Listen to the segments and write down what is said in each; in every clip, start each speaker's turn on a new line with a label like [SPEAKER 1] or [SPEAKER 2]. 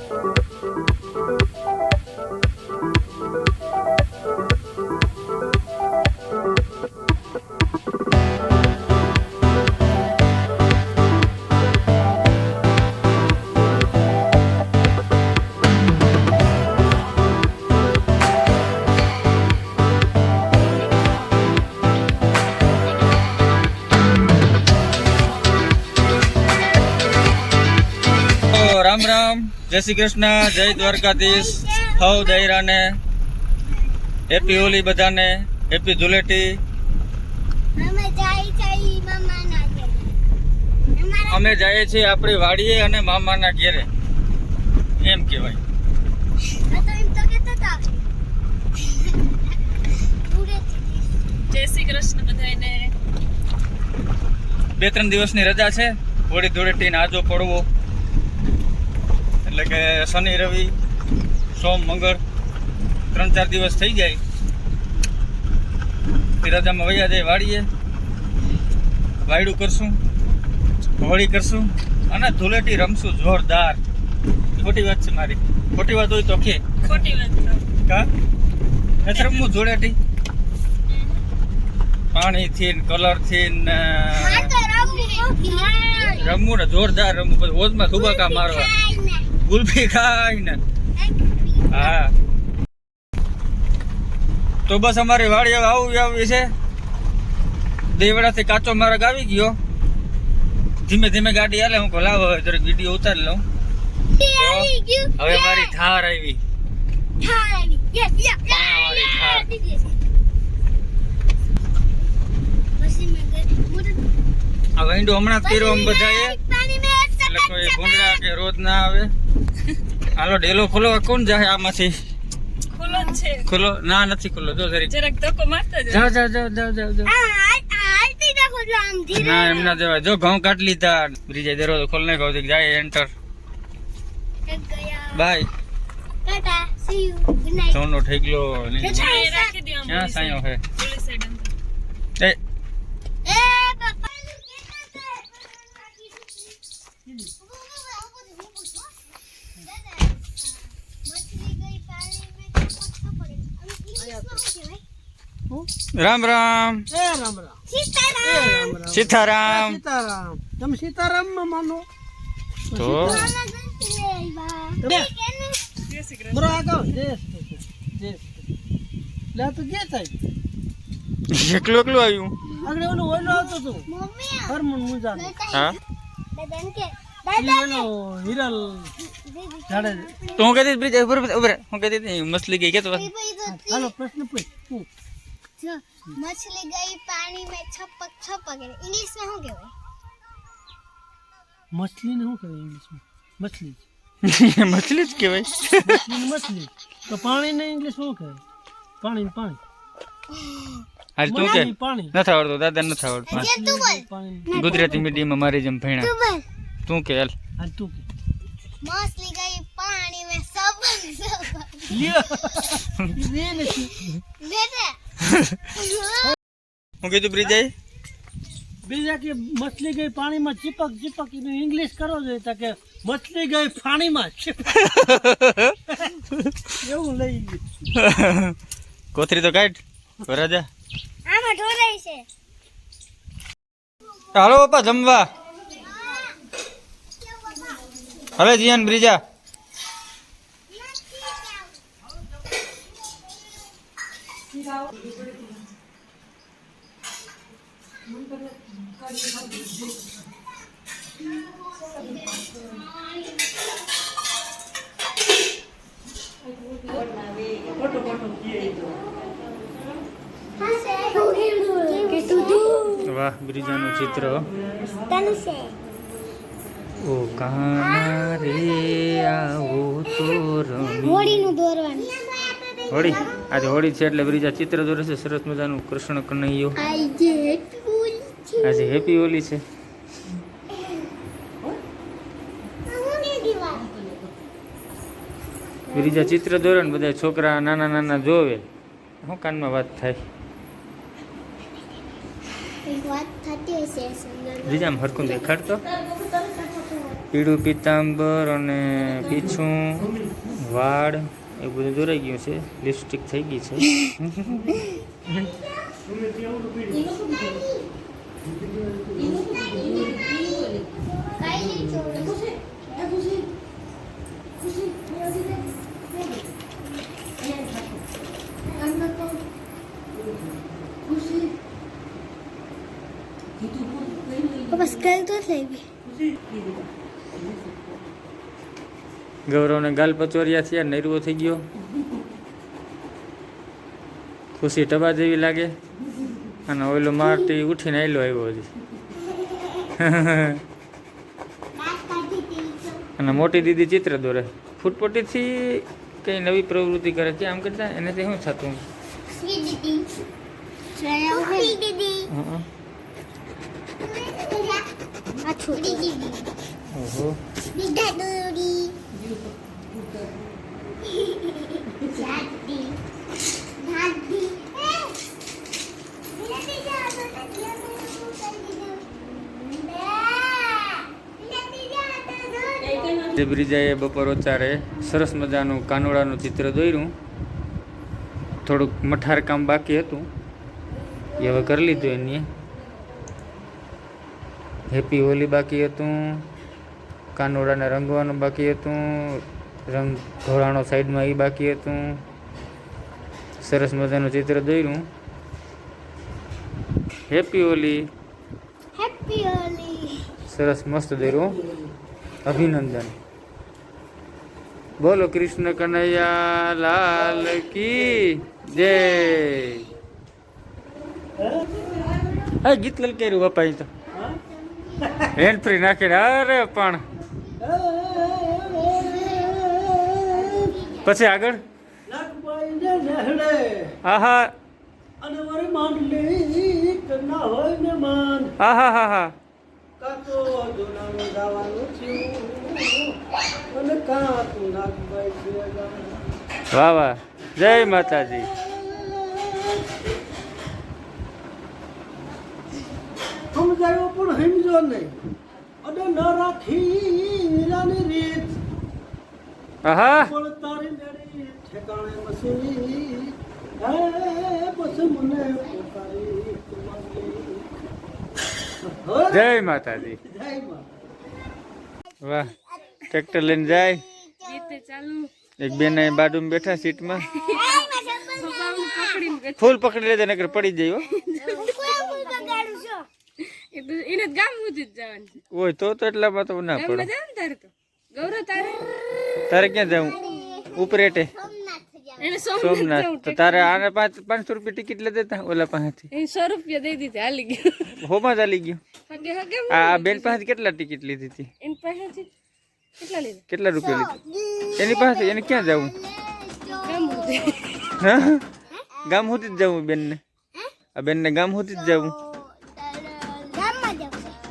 [SPEAKER 1] તો જય શ્રી કૃષ્ણ જય દ્વારકાધીશ હવ દૈરાને હેપી હોલી બધાને હેપી ધૂલેટી
[SPEAKER 2] અમે
[SPEAKER 1] જઈએ છીએ આપણી વાડીએ અને મામાના ઘેરે. એમ કહેવાય.
[SPEAKER 2] આ તો એમ તો કહેતા હતા. પૂરેથી.
[SPEAKER 3] જય શ્રી કૃષ્ણ બધાને
[SPEAKER 1] બે ત્રણ દિવસની રજા છે. હોળી ધૂળેટી આજો પડવો. એટલે કે શનિ રવિ સોમ મંગળ ત્રણ ચાર દિવસ થઈ જાય. તિરાજામાં રજામાં વૈયા જાય વાડીએ વાયડું કરશું હોળી કરશું અને ધૂળેટી રમશું જોરદાર. ખોટી વાત છે મારી. ખોટી વાત હોય તો કે.
[SPEAKER 3] ખોટી વાત.
[SPEAKER 1] કા? નથી રમવું ધૂળેટી? પાણીથી ને કલરથી ને
[SPEAKER 2] રમવું.
[SPEAKER 1] ને જોરદાર રમવું. ઓજમાં ધુબાકા મારવા. ગુલ્ફી ખાઈને. હા. તો બસ અમારી વાડી હવે આવું આવી છે. દેવડાથી કાચો માર્ગ આવી ગયો. ધીમે ધીમે ગાડી હાલે, હું લાવો, હવે જરાક વીડિયો ઉતારી લઉં. હવે મારી થાર આવી. આ વૈંડો હમણાં જ કર્યો આમ બધાએ એટલે કોઈ ભૂંડા કે રોજ ના આવે. હાલો ડેલો ખોલો કોણ જાય આમાંથી?
[SPEAKER 3] ખુલ્લો છે.
[SPEAKER 1] ખુલ્લો ના નથી ખુલ્લો જો જરીક.
[SPEAKER 3] જરાક ધક્કો મારતા
[SPEAKER 2] જાવ જાવ જાવ જાવ જાવ ધીરે.
[SPEAKER 1] ના એમ ના જવાય જો ઘઉં કાઢ લીધા. બ્રિજે દરવાજો ખોલ નાખ્યો છે જાય એન્ટર બાય. સોનો ઠેકલો ક્યાં સાયો હે
[SPEAKER 3] પોલીસ સાઈડ અંદર.
[SPEAKER 1] એ
[SPEAKER 2] એ પપ્પા
[SPEAKER 1] રામ રામ.
[SPEAKER 4] રામ રામ. રામ રામ.
[SPEAKER 1] સીતારામ.
[SPEAKER 4] સીતારામ. તમે સીતારામ. માં માનો
[SPEAKER 1] તો
[SPEAKER 4] તો
[SPEAKER 1] એકલું એકલું આવ્યું.
[SPEAKER 4] આગળ ઓલું ઓલો આવતો તું હરમન મુજાન.
[SPEAKER 1] હા? તો હું કહેતી બ્રિજ ઉપર ઉપર હું કહેતી હતી મછલી ગઈ કેતો
[SPEAKER 4] હાલો પ્રશ્ન પૂછ. જો
[SPEAKER 2] મછલી ગઈ પાણી મે છપક છપક ઇંગ્લિશમાં શું કહેવાય?
[SPEAKER 4] મછલી ને શું કહેવાય ઇંગ્લિશમાં મછલી.
[SPEAKER 1] મછલી જ કહેવાય.
[SPEAKER 4] મછલી. તો પાણી ને ઇંગ્લિશ શું કહેવાય? પાણી પાણી.
[SPEAKER 1] હાલ તું કે નથી આવડતું દાદા નથી આવડતું. ગુજરાતી મીડિયમમાં મારી જેમ ભણ્યા
[SPEAKER 2] તું
[SPEAKER 1] કે હાલ.
[SPEAKER 4] હાલ તું કે.
[SPEAKER 2] મછલી ગઈ પાણી મે સબક સબક
[SPEAKER 4] લ્યો. લે નથી
[SPEAKER 1] હું કીધું બ્રિજ આવી
[SPEAKER 4] બીજા કે મછલી ગઈ પાણીમાં ચીપક ચીપક એનું ઇંગ્લિશ કરો જોઈએ તો કે મછલી ગઈ પાણીમાં ચીપક. એવું લઈ ગયું.
[SPEAKER 1] કોથરી તો કાઢ રાજા.
[SPEAKER 2] આમાં ઢોરાઈ છે.
[SPEAKER 1] હાલો પપ્પા જમવા. હવે જીયાન બ્રિજા
[SPEAKER 2] કે તું
[SPEAKER 1] વાહ બ્રિજાનું ચિત્ર
[SPEAKER 2] તને છે
[SPEAKER 1] ઓ કાના રે આવો તો રમી
[SPEAKER 2] હોળીનું દોરવાનું
[SPEAKER 1] હોળી. આજે હોળી છે એટલે બ્રીજા ચિત્ર દોરે છે. સરસ મજાનું કૃષ્ણ કનૈયો. આજે હેપી હોલી છે. બ્રિજા ચિત્ર દોરે ને બધા છોકરા નાના નાના જોવે. શું કાનમાં વાત થાય?
[SPEAKER 2] એક
[SPEAKER 1] હરકું દેખાડતો? પીળું પીતાંબર અને પીછું વાળ. એ બધું દોરાઈ ગયું છે લિપસ્ટિક થઈ ગઈ છે.
[SPEAKER 2] બસ કઈ તો થઈ ગઈ
[SPEAKER 1] ગૌરવને ગાલ પચોરિયા થયા નૈરવો થઈ ગયો. ખુશી ટબા જેવી લાગે. અને ઓલો મારતી ઉઠીને આવેલો આવ્યો હજી. અને મોટી દીદી ચિત્ર દોરે. ફૂટપટ્ટીથી કંઈ નવી પ્રવૃત્તિ કરે કે આમ કરતા એનાથી શું થતું? ઓહો. બ્રિજાએ બપોર ઓચારે સરસ મજાનું કાનોડાનું ચિત્ર દોર્યું. થોડુંક મઠાર કામ બાકી હતું. એ હવે કરી લીધું એની. હેપી હોલી બાકી હતું. કાનોડાને રંગવાનું બાકી હતું. રંગ ધોરાણો સાઈડમાં એ બાકી હતું. સરસ મજાનું ચિત્ર દોર્યું. હેપી ઓલી
[SPEAKER 2] હેપી ઓલી
[SPEAKER 1] સરસ મસ્ત દોર્યું. અભિનંદન. બોલો કૃષ્ણ કનૈયા લાલ કી જય. હા ગીત લલકેર્યું બાપા તો. હેન્ડ ફ્રી નાખીને. અરે પણ. પછી આગળ? આહા.
[SPEAKER 4] અને મારી માંડલી ના હોય ને માન.
[SPEAKER 1] આહા હા હા.
[SPEAKER 4] કાતો જોનાનું ગાવાનું અને કાતું નાગબાઈ છે
[SPEAKER 1] વાહ વાહ. જય માતાજી.
[SPEAKER 4] સમજાયો પણ સમજો નહીં. અને ન રાખી વીરાની રીત.
[SPEAKER 1] આહા.
[SPEAKER 4] પણ તારી મેળી ઠેકાણે મસી હે બસ મને પોતારી માંગી.
[SPEAKER 1] જય માતાજી. વાહ ટ્રેક્ટર લઈને જાય. એક બેન બાજુ બેઠા સીટમાં. ફૂલ પકડી લેજે નકર પડી જાય
[SPEAKER 3] તો એને ગામ સુધી જ જવાનું
[SPEAKER 1] ઓય તો તો એટલામાં તો ના પડે.
[SPEAKER 3] ગૌરવ તારે?
[SPEAKER 1] તારે ક્યાં જવું? ઉપરેટે.
[SPEAKER 3] સોમનાથ.
[SPEAKER 1] તો તારે આને પાંચ પાંચસો રૂપિયા ટિકિટ લઈ દેતા ઓલા પાસેથી.
[SPEAKER 3] સો રૂપિયા દઈ દીધી હાલી ગયો.
[SPEAKER 1] હોમાં ચાલી ગયું. આ બેન પાસેથી કેટલા ટિકિટ લીધી હતી?
[SPEAKER 3] એની પાસેથી કેટલા લીધા?
[SPEAKER 1] કેટલા રૂપિયા લીધી? એની પાસે એને ક્યાં જવું?
[SPEAKER 3] ગામ સુધી
[SPEAKER 1] જ જવું બેનને. આ બેનને ગામ સુધી જ જવું.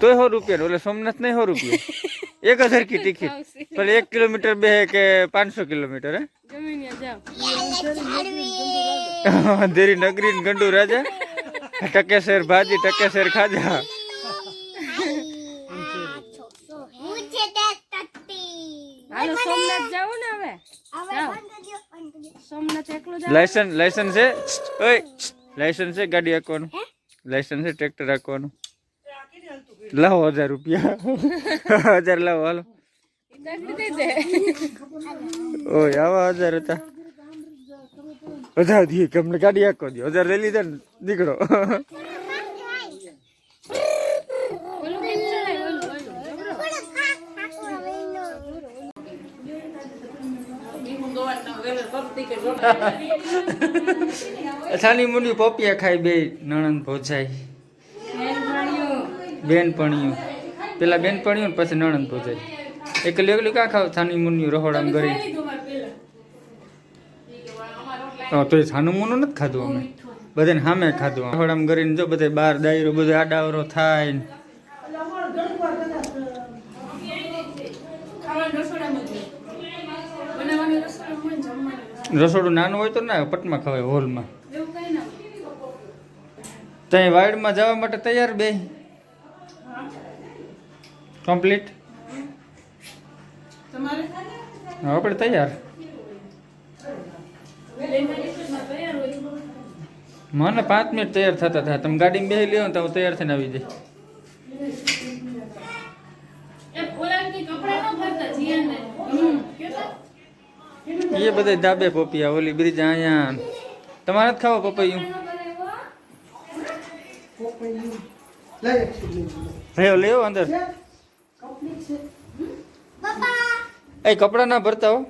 [SPEAKER 1] તોય સો રૂપિયાનું એટલે સોમનાથ નહીં સો રૂપિયા. એક હજાર કી. ટિકિટ ભલે એક કિલોમીટર બે કે પાંચસો કિલોમીટર હે?
[SPEAKER 3] ત્યાં
[SPEAKER 1] નગરી ગંડુ રાજા. ટકેસર ભાજી ટકેસર ખાજા. લાયસન્સ લાયસન્સ છે? ઓય લાયસન્સ છે ગાડી હાંકવાનું લાયસન્સ છે ટ્રેક્ટર હાંકવાનું લાવો હજાર રૂપિયા. હજાર લાવો, હાલો. ઓય, આવા હજાર હતા. હજાર દી તમને ગાડી આખો દે. હજાર લઈ લીધા ને, નીકળો. છાની મુની પોપિયા ખાઈ બે, નણંદ ભોજાય બેનપણીયું પેલા બેનપણીઓ ને પછી નણંદ પૂજાય એકલી એકલી કાં ખાવ થાની મુનિયું રહોડામાં ગરી હા તો મુનું નથી ખાધું અમે. બધાને સામે ખાધું. રહોડામાં કરીને જો બધે બાર દાયરો બધો આડાવરો થાય ને. રસોડું નાનું હોય તો ના પટમાં ખવાય હોલમાં. ત્યાં વાઇડમાં જવા માટે તૈયાર બે. કમ્પ્લીટ આપણે તૈયાર. મને પાંચ મિનિટ તૈયાર થતા થાય. તમે ગાડીમાં બેસી લ્યો ને તો હું તૈયાર થઈને આવી જાય એ બધા ડાબે પપિયા ઓલી બ્રિજ અહીંયા. તમારે જ ખાવા પપૈયું? ભયો લેવો અંદર.
[SPEAKER 2] પપ્પા
[SPEAKER 1] એ કપડા ના ભરતા હો.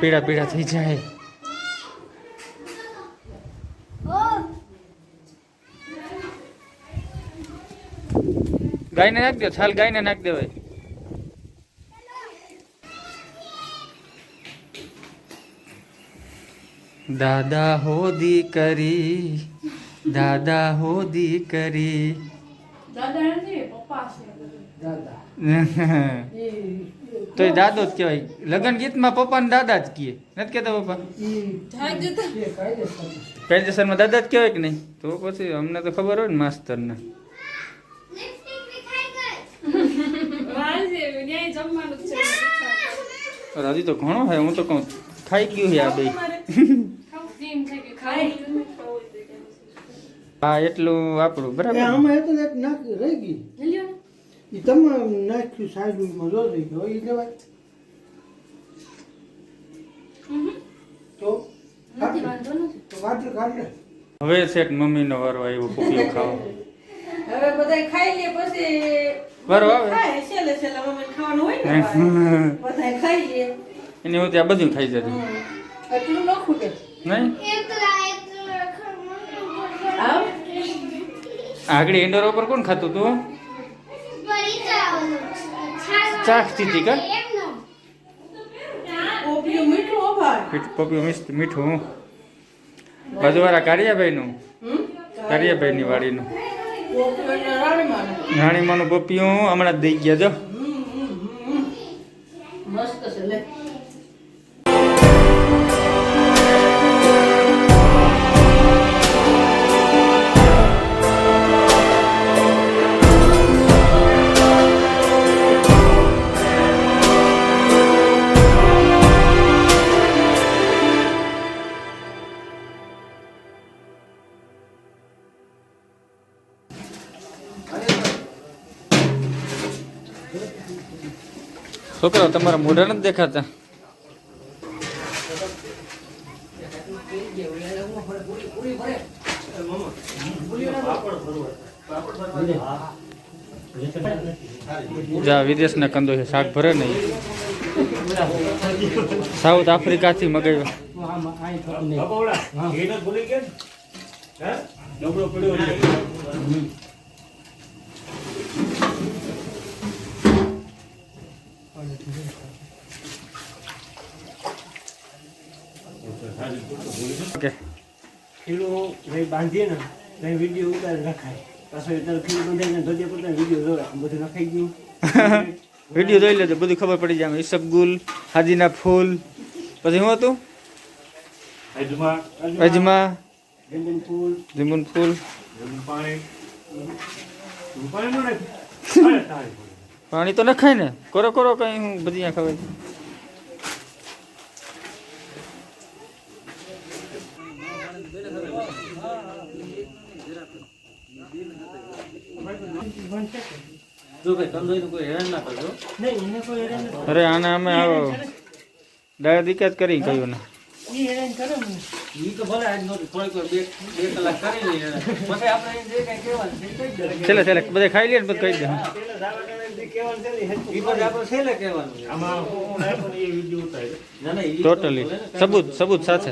[SPEAKER 1] પીડા પીડા થઈ જાય.
[SPEAKER 2] ગાય
[SPEAKER 1] ગાયને નાખ દો છાલ ગાયને નાખ દેવાય. દાદા હો દીકરી દાદા હો દીકરી તો એ દાદો જ કહેવાય. લગ્ન ગીતમાં પપ્પાને દાદા જ કહે નથી કહેતા પપ્પા? કાયદેસરમાં દાદા જ કહેવાય કે નહીં? તો પછી અમને તો ખબર હોય ને માસ્તરને. હજી તો ઘણો હે હું તો કહું ખાઈ ગયું છે આ બે.
[SPEAKER 3] ખાવું
[SPEAKER 1] હા એટલું આપણું બરાબર
[SPEAKER 4] આમાં એક રહી
[SPEAKER 3] ને
[SPEAKER 4] એ તમામ નાખ્યું સાઈડમાં જો થઈ ગયો એ લેવાય. તો
[SPEAKER 1] હવે શેઠ મમ્મીનો વારો આવ્યો પૂપીઓ ખાવા.
[SPEAKER 5] હવે બધાય ખાઈ લે પછી
[SPEAKER 1] વારો આવે?
[SPEAKER 5] ખાય છેલ્લે છેલ્લે મમ્મી ખાવાનું હોય ને. બધાય ખાઈ લે.
[SPEAKER 1] એને હું ત્યાં બધું ખાઈ જતી.
[SPEAKER 5] એટલું ન ખૂટે.
[SPEAKER 1] નહીં?
[SPEAKER 2] એકલા એકલા
[SPEAKER 1] આગળ એન્ડર ઉપર કોણ ખાતું તું? ચાખતી હતી કા?
[SPEAKER 5] પોપિયું મીઠું
[SPEAKER 1] બાજુવાળા કારિયાભાઈનું કારિયાભાઈની વાડીનું.
[SPEAKER 5] રાણીમાનું.
[SPEAKER 1] રાણીમાનું હમણાં જ દઈ ગયા જો.
[SPEAKER 5] મસ્ત છે લે.
[SPEAKER 1] છોકરાઓ, તમારા મોઢા નથી દેખાતા? જા, વિદેશના કંદો છે, શાક ભરે નહીં સાઉથ આફ્રિકાથી મગાવ્યો. ઓકે
[SPEAKER 6] ખીલું ભાઈ બાંધીએ ને ભાઈ વીડિયો ઉતારી રખાય પાછો એટલે ખીલું બંધાઈને ધોજે પડતા વીડિયો જોવે બધું નખાઈ ગયું.
[SPEAKER 1] વીડિયો જોઈ લેજો બધું ખબર પડી જાય. ઈસબગુલ હાજીના ફૂલ. પછી શું હતું? અજમા.
[SPEAKER 6] ફૂલ.
[SPEAKER 1] લીંબુનું ફૂલ. પાણી. તો નખાય ને. કરો કરો કઈ હું બધી અહીંયા ખબર
[SPEAKER 6] જો ભાઈ કંદોઈ કોઈ હેરાન ના કરજો નહીં એને કોઈ હેરાન નથી
[SPEAKER 1] અરે આને અમે આવો ડાયા દીકા જ કરી કહ્યું ને
[SPEAKER 6] ઈ હેરાન કરે ને ઈ તો ભલે આજ નહોતું થોડીક વાર બે બે કલાક કરી લઈએ હેરાન. પછી આપણે એને જે કાંઈ કહેવાનું છે એ કહી દેવાનું.
[SPEAKER 1] છેલ્લે છેલ્લે બધા ખાઈ લે ને પછી કહી દે
[SPEAKER 6] ઈ પછી આપણે છેલ્લે કહેવાનું છે. ના, ના, ઈ તો
[SPEAKER 1] ટોટલી
[SPEAKER 6] ભલે ને.
[SPEAKER 1] સબૂત સબૂત સાથે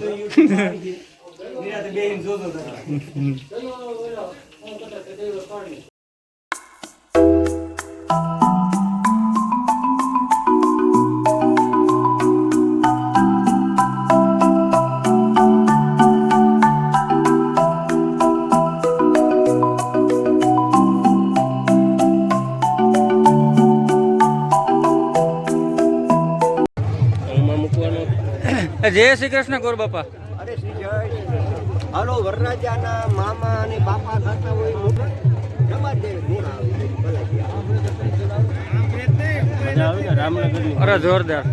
[SPEAKER 1] જય શ્રી કૃષ્ણ, ગોર બાપા.
[SPEAKER 7] અરે શ્રી જય હાલો વરરાજાના મામા અને બાપા થતા હોય મોટા?
[SPEAKER 1] અરે જોરદાર.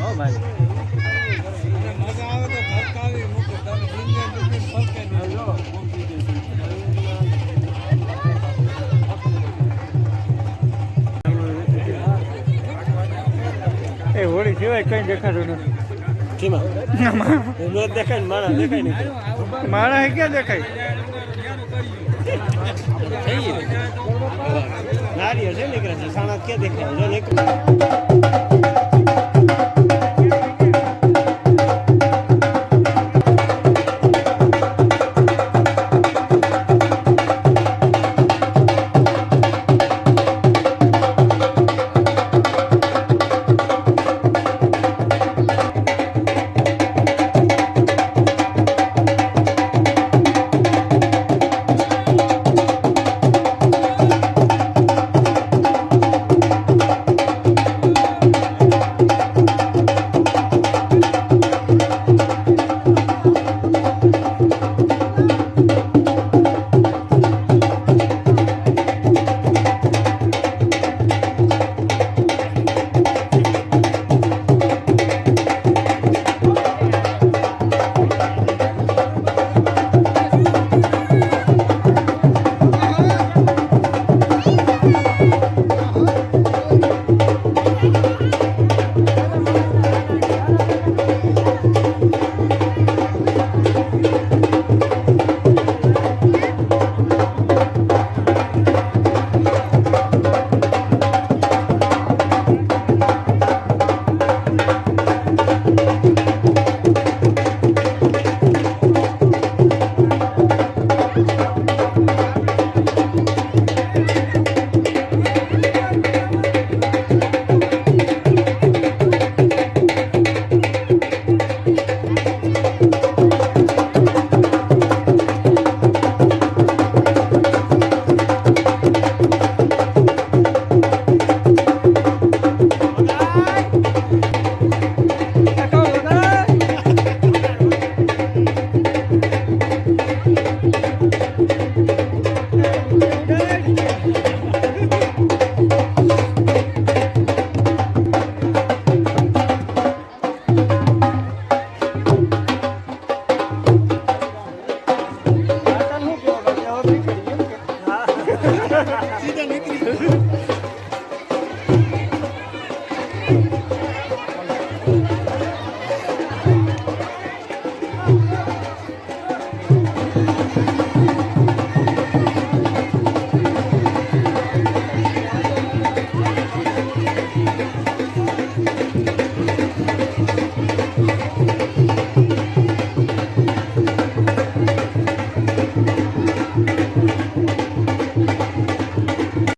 [SPEAKER 7] હો ભાઈ.
[SPEAKER 1] એ હોળી સિવાય કઈ દેખાતું નથી.
[SPEAKER 7] દેખાય માણા દેખાય ને
[SPEAKER 1] માણસ ક્યાં દેખાય?
[SPEAKER 7] નારિયેળ છે નીકળે છે સાણા ક્યાં દેખાય? જો નીકળે